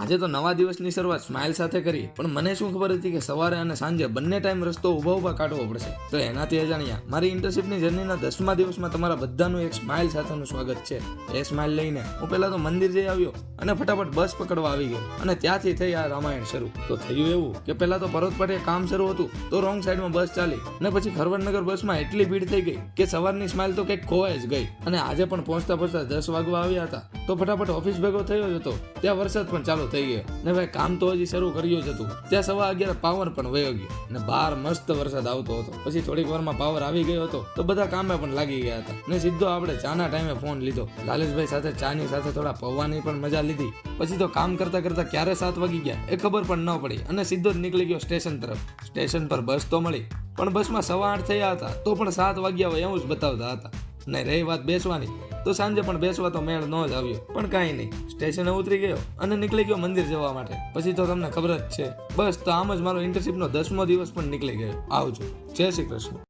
આજે તો નવા દિવસની શરૂઆત સ્માઇલ સાથે કરી પણ મને શું ખબર હતી કે સવારે અને સાંજે બંને ટાઈમ રસ્તો ઊભા ઊભા કાઢવો પડશે? તો એનાથી અજાણ્યા. મારી ઇન્ટર્નશિપની જર્નીના દસમા દિવસમાં તમારા બધાનું એક સ્માઇલ સાથેનું સ્વાગત છે. એ સ્માઇલ લઈને હું પહેલાં તો મંદિર જઈ આવ્યો અને ફટાફટ બસ પકડવા આવી ગયો અને ત્યાંથી થઈ આ રામાયણ શરૂ. તો થયું એવું કે પહેલાં તો પરોત પાટે કામ શરૂ હતું, તો રોંગ સાઈડમાં બસ ચાલી અને પછી ખરવડનગર બસમાં એટલી ભીડ થઈ ગઈ કે સવારની સ્માઇલ તો કંઈક ખોવાઈ જ ગઈ. અને આજે પણ પહોંચતા પહોંચતા દસ વાગવા આવ્યા હતા. તો ફટાફટ ઓફિસ ભેગો થયો જ હતો ત્યાં વરસાદ પણ ચાલુ થઈ ગયો. ને ભાઈ, કામ તો હજી શરૂ કર્યું જ હતું. ત્યાં સવા અગિયાર પાવર પણ વયો ગયો. ને બહાર મસ્ત વરસાદ આવતો હતો. પછી થોડીક વારમાં પાવર આવી ગયો હતો. તો બધા કામે પણ લાગી ગયા હતા. ને સીધો આપણે ચાના ટાઈમે ફોન લીધો. લાલેશભાઈ સાથે, ચાની સાથે થોડા પૌવાની પણ મજા લીધી. પછી તો કામ કરતા કરતા ક્યારે સાત વાગી ગયા? એ ખબર પણ ન પડી. અને સીધો જ નીકળી ગયો સ્ટેશન તરફ. સ્ટેશન પર બસ તો મળી. પણ બસમાં સવા આઠ થયા હતા. તો પણ સાત વાગ્યા હોય એવું જ બતાવતા હતા. ને રહી વાત બેસવાની. તો સાંજે પણ બેસવા તો મેળ ન જ આવ્યો. પણ કાંઈ નહીં. સ્ટેશને ઉતરી ગયો અને નીકળી ગયો મંદિર જવા માટે. પછી તો તમને ખબર જ છે. બસ તો આમ જ મારો ઇન્ટર્નશિપનો દસમો દિવસ પણ નીકળી ગયો. આવજો. જય શ્રી કૃષ્ણ.